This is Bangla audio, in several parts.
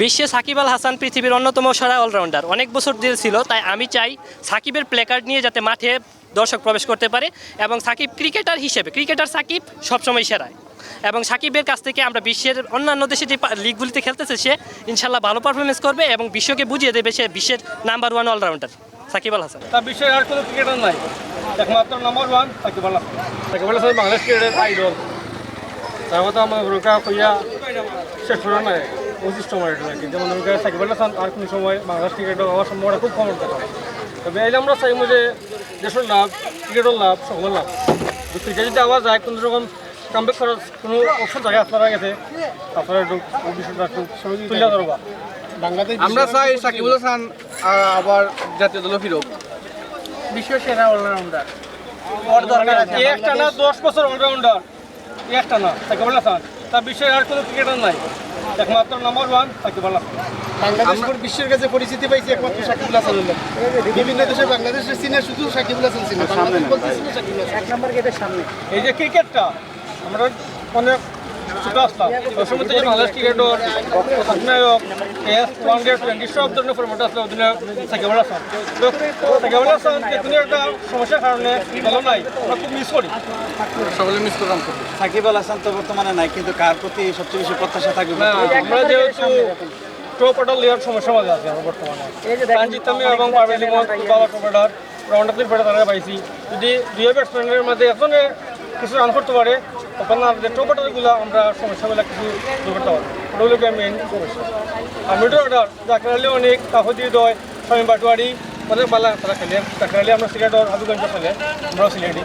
বিশ্বে সাকিব আল হাসান পৃথিবীর অন্যতম সেরা অলরাউন্ডার। অনেক বছর দিয়ে ছিল, তাই আমি চাই সাকিবের প্লেকার্ড নিয়ে যাতে মাঠে দর্শক প্রবেশ করতে পারে এবং সাকিব ক্রিকেটার হিসেবে ক্রিকেটার সাকিব সবসময় সেরা এবং সাকিবের কাছ থেকে আমরা বিশ্বের অন্যান্য দেশে যে লিগগুলিতে খেলতেছে, সে ইনশাল্লাহ ভালো পারফরমেন্স করবে এবং বিশ্বকে বুঝিয়ে দেবে সে বিশ্বের number one allrounder Shakib Al Hasan. তার বিশ্বের আর কোনো ক্রিকেটার নাই। একমাত্র নাম্বার ওয়ান সাকিব আল হাসান। সাকিব আল হাসান বাংলাদেশ ক্রিকেটের আইডল তার কথা আমার রুকা কইয়া শেষ নাই। বৈশিষ্ট্য আমার এটা নাকি যেমন রুকা সাকিব আল হাসান আর কোনো সময় বাংলাদেশ ক্রিকেটর হওয়ার সম্ভাবনা খুব কম থাকে তবে এই আমরা চাইব যে দেশের লাভ ক্রিকেটের লাভ সকলের লাভ। তো ক্রিকেট যদি আবার যায় কোনো রকম কামব্যাক করার কোনো অপশন থাকে আপনারা গেছে আপনারা একটু এই বিষয়টা একটু তুলে ধরবা আমরা চাই সাকিবুল হাসান আহ, আবার জাতীয় দল ফিরুক। বিশ্ব সেরা অলরাউন্ডার এই একটা না দশ বছর অলরাউন্ডার একটা না সাকিব আল হাসান তার বিশ্বের আর কোনো ক্রিকেটার নাই। একমাত্র নাম্বার ওয়ান সাকিব আল হাসান বাংলাদেশ পুরো বিশ্বের কাছে পরিচিতি পাইছে একমাত্র সাকিবুল হাসান বিভিন্ন দেশে বাংলাদেশের সিনে শুধু সাকিবুল হাসান সিনে হাসান। এক নম্বর গেটের সামনে। এই যে ক্রিকেটটা আমরা অনেক সময় থেকে বাংলাদেশ ক্রিকেটর অধিনায়ক টেস্ট ওয়ান ডে টোয়েন্টি সব ধরনের ফর্মেট আসলে অধিনায়ক সাকিব আল হাসান তো সাকিব আল হাসান যে একটা সমস্যার কারণে ভালো নাই আমরা খুব মিস করি সকলে মিস করলাম সাকিব আল হাসান তো বর্তমানে নাই কিন্তু কার প্রতি সবচেয়ে বেশি প্রত্যাশা থাকবে আমরা যেহেতু টপ অর্ডার লেয়ার সমস্যার মাঝে আছি আমরা বর্তমানে রঞ্জিত তামি এবং পারভেজ ইমন বাবা টপ অর্ডার রাউন্ড অফ দিন তারা পাইছি যদি দুই ব্যাটসম্যানের মধ্যে একজনে কিছু রান করতে পারে ওপেনার যে টপ অর্ডারগুলো আমরা সমস্যাগুলো কিছু দূর করতে পারি ওগুলো মেইন সমস্যা। আর মিডল অর্ডার আলী অনেক কাহুদি দয় স্বামী বাটুয়ারি অনেক বালা তারা খেলে। আলী আমরা সিলেটর হাবিগঞ্জ খেলে আমরাও সিলেটি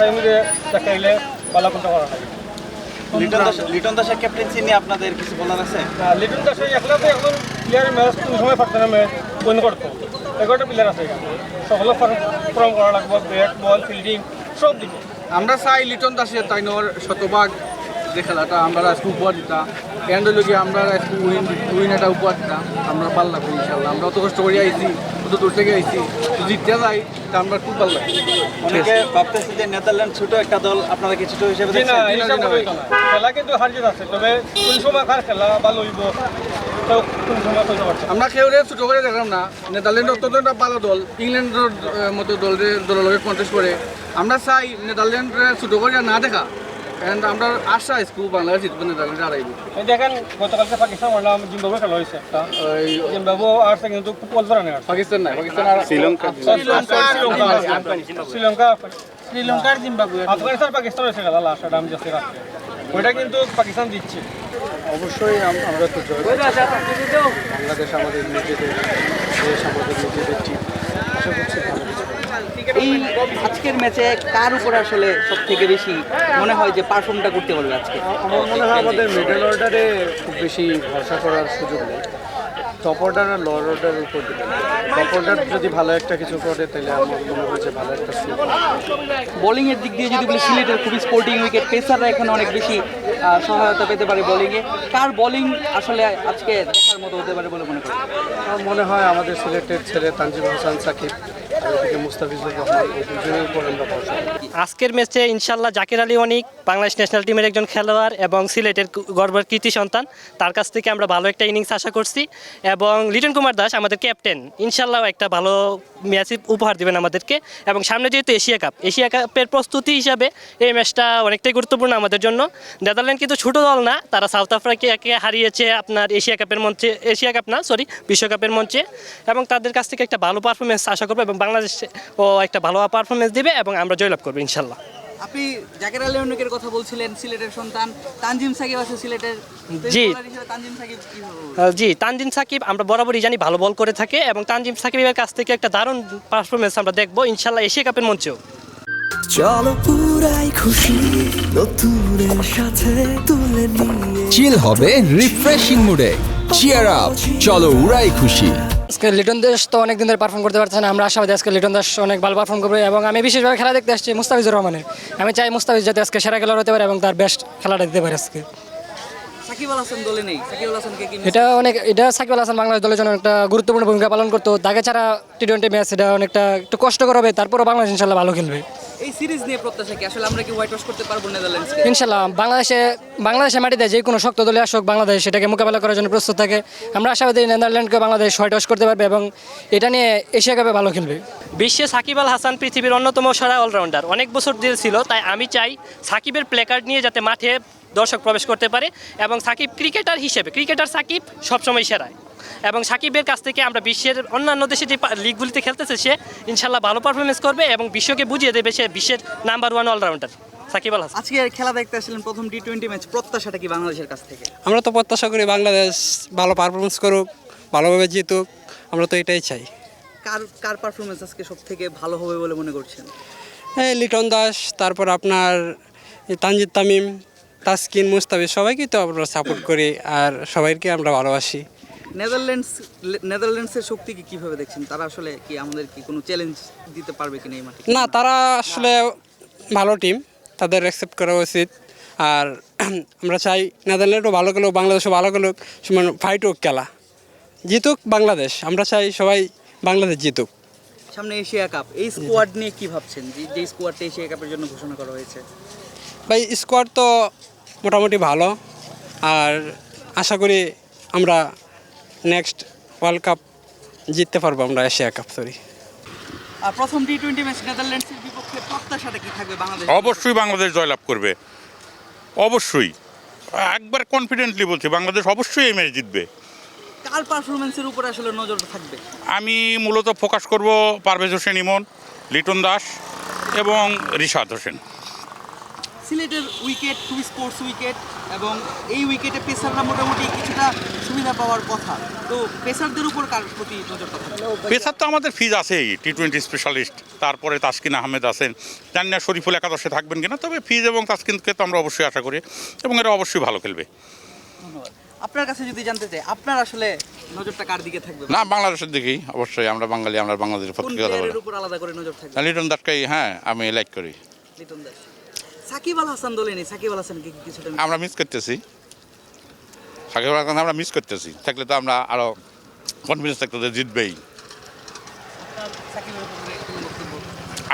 সাইমিতে জাকের আলী বালা করতে করা হয়। লিটন দাস লিটন দাসের ক্যাপ্টেন্সি নিয়ে আপনাদের কিছু বলার আছে? না, লিটন দাস এই একলা তো এখন প্লেয়ার ম্যাচ কোন সময় পারছে না ম্যাচ উইন করতো। এগারোটা প্লেয়ার আছে সকলে ফর্ম করা লাগবে ব্যাট বল ফিল্ডিং সব দিকে। আমরা চাই লিটন দাসের তাইনর শতভাগ যে খেলাটা আমরা একটু উপহার দিতাম। এন্ড আমরা আজকে উইন উইন একটা উপহার দিতাম। আমরা পাল্লা ইনশাল্লাহ। আমরা অত কষ্ট করে আইছি। অত দূর থেকে আইছি। জিততে যাই তা আমরা খুব ভালো লাগে। অনেকে ভাবতেছে যে নেদারল্যান্ড ছোট একটা দল আপনারা কি ছোট হিসেবে না। খেলা কিন্তু হার জিত আছে তবে কোন সময় কার খেলা ভালো হইব। আমরা কেউ ছোট করে দেখলাম না। নেদারল্যান্ড অত্যন্ত একটা ভালো দল ইংল্যান্ডের মতো দলের দলের লগে কন্টেস্ট করে। আমরা চাই নেদারল্যান্ড ছোট করে না দেখা। এন্ড আমরা আশা স্কুল বাংলাদেশ জিতবে নেদারল্যান্ড এই দেখেন গতকালকে পাকিস্তান বললাম জিম্বাবুয়ে খেলা হয়েছে একটা। ওই জিম্বাবু আসছে কিন্তু খুব অল্প রানে পাকিস্তান নাই পাকিস্তান আর শ্রীলঙ্কা শ্রীলঙ্কা শ্রীলঙ্কার জিম্বাবুয়ে। আফগানিস্তান পাকিস্তান হয়েছে খেলা লাস্ট আমি যাচ্ছি রাখতে ওইটা কিন্তু পাকিস্তান দিচ্ছে অবশ্যই আমরা তো জয় বাংলাদেশ আমাদের নিজেদের দেশ আমাদের নিজেদের টিম আশা করছি। এই আজকের ম্যাচে কার উপর আসলে সব থেকে বেশি মনে হয় যে পারফর্মটা করতে পারবে আজকে? আমার মনে হয় আমাদের মিডল অর্ডারে খুব বেশি ভরসা করার সুযোগ নেই। টপ অর্ডার আর লোয়ার অর্ডারের উপর টপ অর্ডার যদি ভালো একটা কিছু করে তাহলে আমার মনে হয় যে ভালো একটা সুযোগ বোলিং এর দিক দিয়ে যদি বলি সিলেটের খুবই স্পোর্টিং উইকেট পেসাররা এখানে অনেক বেশি সহায়তা পেতে পারে বোলিংয়ে কার বোলিং আসলে আজকে দেখার মতো হতে পারে বলে মনে আমার মনে হয় আমাদের সিলেটের ছেলে তানজিম হাসান সাকিব। আজকের ম্যাচে ইনশাল্লাহ জাকির আলী অনিক বাংলাদেশ ন্যাশনাল টিমের একজন খেলোয়াড় এবং সিলেটের গর্বের কৃতি সন্তান, তার কাছ থেকে আমরা ভালো একটা ইনিংস আশা করছি এবং লিটন কুমার দাস আমাদের ক্যাপ্টেন ইনশাল্লাহ একটা ভালো ম্যাচ উপহার দিবেন আমাদেরকে। এবং সামনে যেহেতু এশিয়া কাপ, এশিয়া কাপের প্রস্তুতি হিসাবে এই ম্যাচটা অনেকটাই গুরুত্বপূর্ণ আমাদের জন্য। নেদারল্যান্ড কিন্তু ছোটো দল না, তারা সাউথ আফ্রিকাকে হারিয়েছে আপনার এশিয়া কাপের মঞ্চে, এশিয়া কাপ না, সরি, বিশ্বকাপের মঞ্চে। এবং তাদের কাছ থেকে একটা ভালো পারফরমেন্স আশা করব এবং বাংলাদেশ ও একটা ভালো পারফরমেন্স দিবে এবং আমরা জয়লাভ করব ইনশাল্লাহ। আপনি জাকের আলী অনেকের কথা বলছিলেন সিলেটের সন্তান। তানজিম সাকিব আছে সিলেটের। জি। তানজিম সাকিব জি তানজিম সাকিব আমরা বরাবরই জানি ভালো বল করে থাকে এবং তানজিম সাকিবের কাছ থেকে একটা দারুণ পারফরমেন্স আমরা দেখব ইনশাল্লাহ এশিয়া কাপের মঞ্চেও। চলো পুরাই খুশি নতুনের সাথে তুলে নিয়ে। চিল হবে রিফ্রেশিং মুডে চিয়ার আপ চলো উড়াই খুশি। আজকে লিটন দাস তো অনেক দিন ধরে পারফর্ম করতে পারছে না আমরা আশাবাদী আজকে লিটন দাস অনেক ভালো পারফর্ম করবে এবং আমি বিশেষভাবে খেলা দেখতে আসছি মুস্তাফিজুর রহমানের। আমি চাই মুস্তাফিজ যাতে আজকে সেরা খেলোয়াড় হতে পারে এবং তার বেস্ট খেলাটা দিতে পারে আজকে। এটা অনেক এটা সাকিব আল হাসান বাংলাদেশ দলের জন্য একটা গুরুত্বপূর্ণ ভূমিকা পালন করতো। তাকে ছাড়া টি টোয়েন্টি ম্যাচ এটা অনেকটা একটু কষ্টকর হবে তারপরও বাংলাদেশ ইনশাল্লাহ ভালো খেলবে। এই সিরিজ নিয়ে প্রত্যাশা কি? আসলে আমরা কি হোয়াইট ওয়াশ করতে পারব নেদারল্যান্ডসকে ইনশাআল্লাহ বাংলাদেশে বাংলাদেশের মাটিতে যে কোনো শক্ত দলে আসুক বাংলাদেশ সেটাকে মোকাবেলা করার জন্য প্রস্তুত থাকে। আমরা আশাবাদী নেদারল্যান্ডকে বাংলাদেশ হোয়াইট ওয়াশ করতে পারবে এবং এটা নিয়ে এশিয়া কাপে ভালো খেলবে। বিশ্বে সাকিব আল হাসান পৃথিবীর অন্যতম সেরা অলরাউন্ডার অনেক বছর দিয়ে ছিল তাই আমি চাই সাকিবের প্লেকার্ড নিয়ে যাতে মাঠে দর্শক প্রবেশ করতে পারে এবং সাকিব ক্রিকেটার হিসেবে ক্রিকেটার সাকিব সবসময় সেরা এবং সাকিবের কাছ থেকে আমরা বিশ্বের অন্যান্য দেশে যে লিগগুলিতে খেলতেছে সে ইনশাল্লাহ ভালো পারফরমেন্স করবে এবং বিশ্বকে বুঝিয়ে দেবে সে বিশ্বের number one allrounder Shakib Al Hasan. আজকে খেলা দেখতে আসলেন প্রথম টি টোয়েন্টি ম্যাচ প্রত্যাশাটা কি বাংলাদেশের কাছ থেকে? আমরা তো প্রত্যাশা করি বাংলাদেশ ভালো পারফরমেন্স করুক ভালোভাবে জিতুক আমরা তো এটাই চাই। কার কার পারফরমেন্স আজকে সব থেকে ভালো হবে বলে মনে করছেন? এই লিটন দাস তারপর আপনার তানজিদ তামিম তাসকিন মুস্তাফিজ সবাইকে তো আমরা সাপোর্ট করি আর সবাইকে আমরা ভালোবাসি। নেদারল্যান্ডস নেদারল্যান্ডসের শক্তিকে কীভাবে দেখছেন? তারা আসলে কি আমাদের কি কোনো চ্যালেঞ্জ দিতে পারবে কিনা এই মাঠে? না তারা আসলে ভালো টিম তাদের অ্যাকসেপ্ট করা উচিত। আর আমরা চাই নেদারল্যান্ডও ভালো খেলুক বাংলাদেশও ভালো খেলুক সমান ফাইট হোক খেলা। জিতুক বাংলাদেশ আমরা চাই সবাই বাংলাদেশ জিতুক। সামনে এশিয়া কাপ এই স্কোয়াড নিয়ে কি ভাবছেন? যে যে স্কোয়াডটা এশিয়া কাপের জন্য ঘোষণা করা হয়েছে। ভাই স্কোয়াড তো মোটামুটি ভালো। আর আশা করি আমরা নেক্সট ওয়ার্ল্ড কাপ জিততে পারব আমরা এশিয়া কাপ সরি আর প্রথম টি টোয়েন্টি ম্যাচ নেদারল্যান্ডসের বিপক্ষে প্রত্যাশাটা কি থাকবে বাংলাদেশ অবশ্যই বাংলাদেশ জয়লাভ করবে। অবশ্যই। একবার কনফিডেন্টলি বলছি বাংলাদেশ অবশ্যই এই ম্যাচ জিতবে। কার পারফরমেন্সের উপরে আসলে নজর থাকবে। আমি মূলত ফোকাস করব পারভেজ হোসেন ইমন লিটন দাস এবং রিশাদ হোসেন। সিলেটের উইকেট খুবই স্পোর্টস উইকেট এবং এই উইকেটে পেসাররা মোটামুটি কিছুটা সুবিধা পাওয়ার কথা। তো পেসারদের উপর কার প্রতি থাকবে পেসার তো আমাদের ফিজ আছেই টি টোয়েন্টি স্পেশালিস্ট তারপরে তাসকিন আহমেদ আছেন। জানি না শরীফুল একাদশে থাকবেন কিনা তবে ফিজ এবং তাসকিনকে তো আমরা অবশ্যই আশা করি এবং এরা অবশ্যই ভালো খেলবে। ধন্যবাদ। আপনার কাছে যদি জানতে চাই আপনার আসলে নজরটা কার দিকে থাকবে? না বাংলাদেশের দিকেই অবশ্যই আমরা বাঙালি আমরা বাংলাদেশের পক্ষে কথা বলি উপর আলাদা করে নজর থাকবে? লিটন দাসকেই হ্যাঁ আমি লাইক করি। লিটন দাস। সাকিব আল হাসান দলে নেই সাকিব আল হাসানকে কিছুটা আমরা মিস করতেছি। সাকিব আল হাসান আমরা মিস করতেছি। থাকলে তো আমরা আরও কনফিডেন্স থাকতো যে জিতবেই।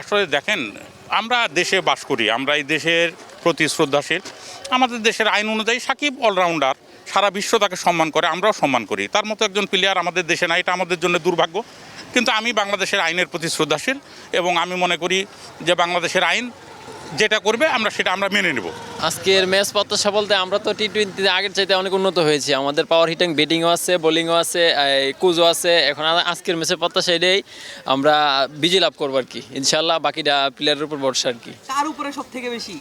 আসলে দেখেন আমরা দেশে বাস করি আমরা এই দেশের প্রতি শ্রদ্ধাশীল। আমাদের দেশের আইন অনুযায়ী সাকিব অলরাউন্ডার সারা বিশ্ব তাকে সম্মান করে আমরাও সম্মান করি। তার মতো একজন প্লেয়ার আমাদের দেশে নাই এটা আমাদের জন্য দুর্ভাগ্য। কিন্তু আমি বাংলাদেশের আইনের প্রতি শ্রদ্ধাশীল এবং আমি মনে করি যে বাংলাদেশের আইন যেটা করবে আমরা সেটা আমরা মেনে নেব। আজকের ম্যাচ প্রত্যাশা বলতে আমরা তো টি টোয়েন্টিতে আগের চাইতে অনেক উন্নত হয়েছি। আমাদের পাওয়ার হিটিং ব্যাটিংও আছে বোলিংও আছে কুজও আছে। এখন আর আজকের ম্যাচের প্রত্যাশা এটাই। আমরা বিজয় লাভ করব আর কি। ইনশাল্লাহ বাকিটা প্লেয়ারের উপর ভরসা আর কি। তার উপরে সব থেকে বেশি?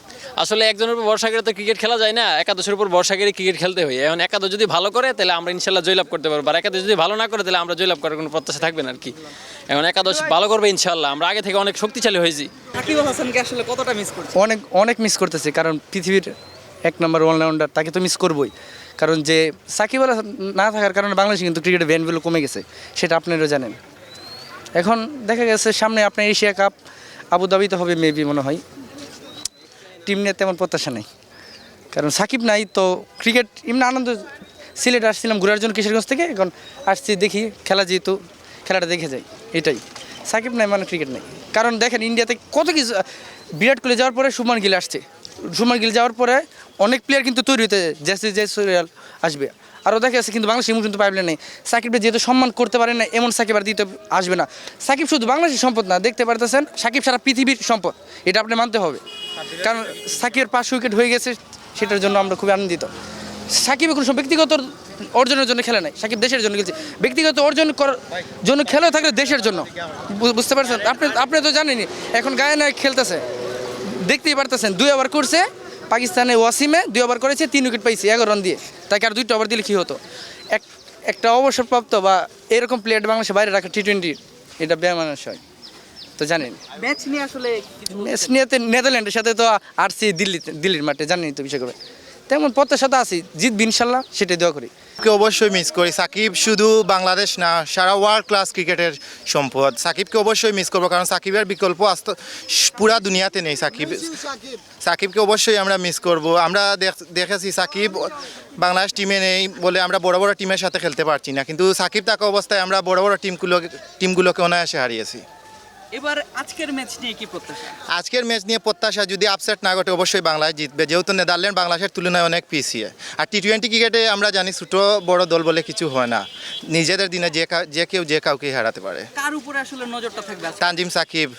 আসলে একজনের উপর ভরসা করে তো ক্রিকেট খেলা যায় না। একাদশের উপর ভরসা করে ক্রিকেট খেলতে হয়। এখন একাদশ যদি ভালো করে তাহলে আমরা ইনশাল্লাহ জয়লাভ করতে পারব। আর একাদশ যদি ভালো না করে তাহলে আমরা জয়লাভ করার কোনো প্রত্যাশা থাকবে না আর কি। এখন একাদশ ভালো করবে ইনশাল্লাহ আমরা আগে থেকে অনেক শক্তিশালী হয়েছি। সাকিব হাসানকে আসলে কতটা মিস অনেক অনেক মিস করতেছি, কারণ পৃথিবীর এক নম্বর অলরাউন্ডার তাকে তো মিস করবই। কারণ যে সাকিব আল না থাকার কারণে বাংলাদেশে কিন্তু ক্রিকেটের ভ্যান ভ্যালু কমে গেছে, সেটা আপনারাও জানেন। এখন দেখা গেছে, সামনে আপনার এশিয়া কাপ আবুধাবিতে হবে মেবি মনে হয়। টিম নিয়ে তেমন প্রত্যাশা নেই। কারণ সাকিব নাই তো ক্রিকেট এমনি আনন্দ, সিলেট আসছিলাম ঘুরার জন্য কিশোরগঞ্জ থেকে, এখন আসছি দেখি, খেলা যেহেতু, খেলাটা দেখে যাই, এটাই। সাকিব নাই মানে ক্রিকেট নেই। কারণ দেখেন ইন্ডিয়াতে কত কিছু বিরাট কোহলি যাওয়ার পরে সুমান গিল আসছে। সুমান গিল যাওয়ার পরে অনেক প্লেয়ার কিন্তু তৈরি হতে জেসি জেসুরিয়াল আসবে। আরও দেখা যাচ্ছে কিন্তু বাংলাদেশ এমন কিন্তু পাইলে নেই। সাকিবকে যেহেতু সম্মান করতে পারে না এমন সাকিব আর দিতে আসবে না। সাকিব শুধু বাংলাদেশের সম্পদ না, দেখতে পারতেছেন, সাকিব সারা পৃথিবীর সম্পদ। এটা আপনি মানতে হবে। কারণ সাকিবের পাঁচ উইকেট হয়ে গেছে, সেটার জন্য আমরা খুবই আনন্দিত। সাকিবের কোনো ব্যক্তিগত অর্জনের জন্য খেলে নাই। সাকিব দেশের জন্য খেলছে। ব্যক্তিগত অর্জন করার জন্য খেলে থাকলে দেশের জন্য। বুঝতে পারছেন? আপনি আপনি তো জানেনই এখন গায়ে নায়ক খেলতেছে। দেখতেই পারতেছেন দুই ওভার করছে পাকিস্তানে ওয়াসিমে দুই ওভার করেছে তিন উইকেট পাইছে এগারো রান দিয়ে। তাকে আর দুইটা ওভার দিলে কী হতো? এক একটা অবসরপ্রাপ্ত বা এরকম প্লেয়ার বাংলাদেশে বাইরে রাখা টি টোয়েন্টি এটা বেমানুষ হয়। তো জানেন। ম্যাচ নিয়ে আসলে ম্যাচ নিয়েতে নেদারল্যান্ডের সাথে তো আসছি দিল্লিতে দিল্লির মাঠে জানেন তো বিষয় করে তেমন প্রত্যাশা তো আছি জিতবি ইনশাল্লাহ সেটাই দোয়া করি। কে অবশ্যই মিস করি। সাকিব শুধু বাংলাদেশ না সারা ওয়ার্ল্ড ক্লাস ক্রিকেটের সম্পদ। সাকিবকে অবশ্যই মিস করব কারণ সাকিবের বিকল্প আস্ত পুরা দুনিয়াতে নেই সাকিব। সাকিবকে অবশ্যই আমরা মিস করব। আমরা দেখ- দেখেছি সাকিব বাংলাদেশ টিমে নেই বলে আমরা বড় বড় টিমের সাথে খেলতে পারছি না। কিন্তু সাকিব থাকা অবস্থায় আমরা বড় বড় টিমগুলো টিমগুলোকে অনায়াসে হারিয়েছি। এবার আজকের ম্যাচ নিয়ে কি প্রত্যাশা? আজকের ম্যাচ নিয়ে প্রত্যাশা যদি আপসেট না ঘটে অবশ্যই বাংলাদেশ জিতবে। যেহেতু নেদারল্যান্ড বাংলাদেশের তুলনায় অনেক পিছিয়ে। আর টি টোয়েন্টি ক্রিকেটে আমরা জানি ছোট বড় দল বলে কিছু হয় না। নিজেদের দিনে যে কা- যে কেউ যে কাউকে হারাতে পারে। কার উপরে আসলে নজরটা থাকবে তানজিম সাকিব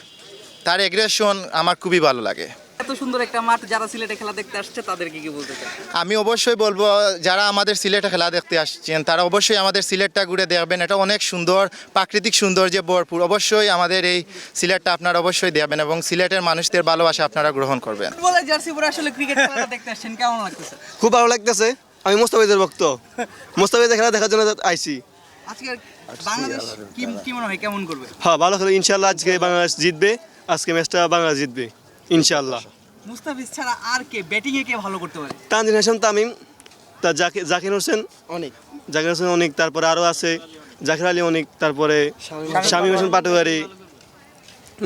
তার এগ্রেশন আমার খুবই ভালো লাগে। এত সুন্দর একটা মাঠ যারা সিলেটে খেলা দেখতে আসছে তাদেরকে কি বলতে চান? আমি অবশ্যই বলব যারা আমাদের সিলেটে খেলা দেখতে আসছেন তারা অবশ্যই আমাদের সিলেটটা ঘুরে দেখবেন। এটা অনেক সুন্দর প্রাকৃতিক সৌন্দর্যে ভরপুর। অবশ্যই আমাদের এই সিলেটটা আপনারা অবশ্যই দেখবেন এবং সিলেটের মানুষদের ভালোবাসা আপনারা গ্রহণ করবেন। ফুটবলের জার্সি পরে আসলে ক্রিকেট খেলাটা দেখতে আসছেন কেমন লাগতেছে? খুব ভালো লাগতেছে। আমি মোস্তাফিজের ভক্ত। মোস্তাফিজের খেলা দেখার জন্য আইসি আজকে বাংলাদেশ কি কি মনে হয় কেমন করবে? হ্যাঁ ভালো খেলো ইনশাল্লাহ আজকে বাংলাদেশ জিতবে আজকে ম্যাচটা বাংলাদেশ জিতবে। ইনশাল্লাহ মুস্তাফিজ ছাড়া আর কে? ব্যাটিং এ কে ভালো করতে পারে? তানজিন হাসান তামিম তা জাকির জাকির হোসেন? অনেক। জাকির হোসেন অনেক তারপরে আরও আছে। জাকির আলী অনেক তারপরে শামীম হোসেন পাটোয়ারি।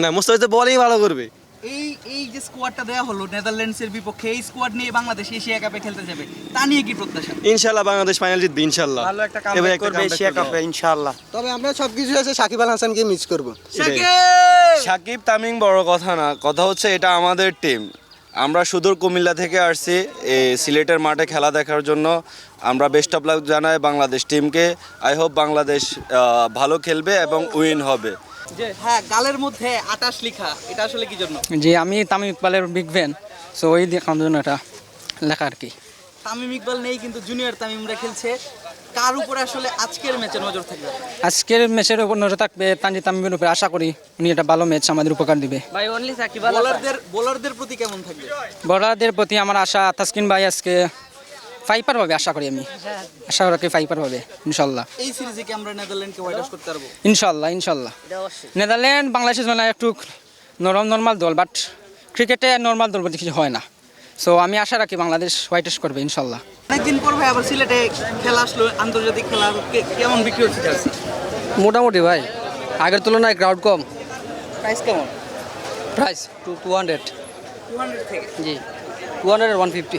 না মুস্তাফিজ তো বলেই ভালো করবে। এই এই যে স্কোয়াডটা দেওয়া হলো নেদারল্যান্ডসের বিপক্ষে এই স্কোয়াড নিয়ে বাংলাদেশ এশিয়া কাপে খেলতে যাবে। তা নিয়ে কি প্রত্যাশা? ইনশাল্লাহ বাংলাদেশ ফাইনাল জিতবে ইনশাল্লাহ। ভালো একটা কামব্যাক করবে এশিয়া কাপে ইনশাআল্লাহ তবে আমরা সব কিছু আছে সাকিব আল হাসানকে মিস করব। সাকিব! তামিম বড় কথা না কথা হচ্ছে এটা আমাদের টিম আমরা সুদূর কুমিল্লা থেকে আসছি এই সিলেটের মাঠে খেলা দেখার জন্য। আমরা বেস্ট অফ লাক জানাই বাংলাদেশ টিমকে আই হোপ বাংলাদেশ আহ, ভালো খেলবে এবং উইন হবে। যে হ্যাঁ গালের মধ্যে আটাশ লেখা এটা আসলে কি জন্য? জি আমি তামিম ইকবালের বিগ ফ্যান সো ওই দেখানোর জন্য এটা লেখা আর কি। তামিম ইকবাল নেই কিন্তু জুনিয়র তামিমরা খেলছে। কার উপরে আসলে আজকের ম্যাচে নজর থাকবে? আজকের ম্যাচের উপর নজর থাকবে তানজি তামিমের উপরে আশা করি উনি একটা ভালো ম্যাচ আমাদের উপকার দিবে। ভাই অনলি সাকিব বোলারদের বোলারদের প্রতি কেমন থাকবে? বড়াদের প্রতি আমার আশা তাসকিন ভাই আজকে ফাইপার পাবে আশা করি আমি। আশা করি ফাইপার পাবে ইনশাল্লাহ। এই সিরিজে কি আমরা নেদারল্যান্ডকে হোয়াইট আউট করতে পারব? ইনশাল্লাহ ইনশাল্লাহ। নেদারল্যান্ড বাংলাদেশের জন্য একটু নরম নর্মাল দল বাট ক্রিকেটে নর্মাল দল বলতে কিছু হয় না। সো আমি আশা রাখি বাংলাদেশ হোয়াইট আউট করবে ইনশাল্লাহ। অনেকদিন পর ভাই আবার সিলেটে খেলা আসলো আন্তর্জাতিক খেলা কেমন বিক্রি হচ্ছে জার্সি মোটামুটি ভাই আগের তুলনায় ক্রাউড কম। প্রাইস কেমন? Price two two hundred two hundred থেকে। জি। টু হান্ড্রেড ওয়ান ফিফটি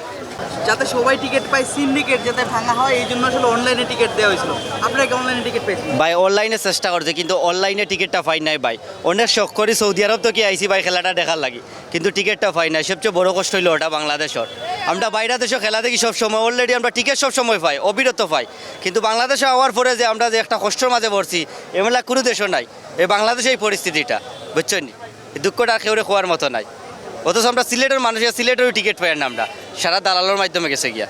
যাতে সবাই টিকিট পায় সিন্ডিকেট যাতে ভাঙা হয় এই জন্য আসলে অনলাইনে টিকিট দেওয়া হয়েছিল। আপনারা কি অনলাইনে টিকিট পেয়েছেন ভাই অনলাইনে চেষ্টা করছে কিন্তু অনলাইনে টিকিটটা পাই নাই ভাই। অনেক শখ করি সৌদি আরব তো কি আইসি ভাই খেলাটা দেখার লাগি। কিন্তু টিকিটটা পাই নাই। সবচেয়ে বড় কষ্ট হইল ওটা বাংলাদেশের। আমরা বাইরে দেশে খেলা দেখি সব সময় অলরেডি আমরা টিকিট সব সময় পাই অবিরত পাই। কিন্তু বাংলাদেশে হওয়ার পরে যে আমরা যে একটা কষ্টের মাঝে পড়ছি এমলা কোনো দেশও নাই। এই বাংলাদেশে এই পরিস্থিতিটা বুঝছেন এই দুঃখটা আর কেউরে খোয়ার মতো নাই। অথচ আমরা সিলেটের মানুষ সিলেটেরও টিকিট পাই না আমরা সারা দালালোর মাধ্যমে গেছে গিয়া।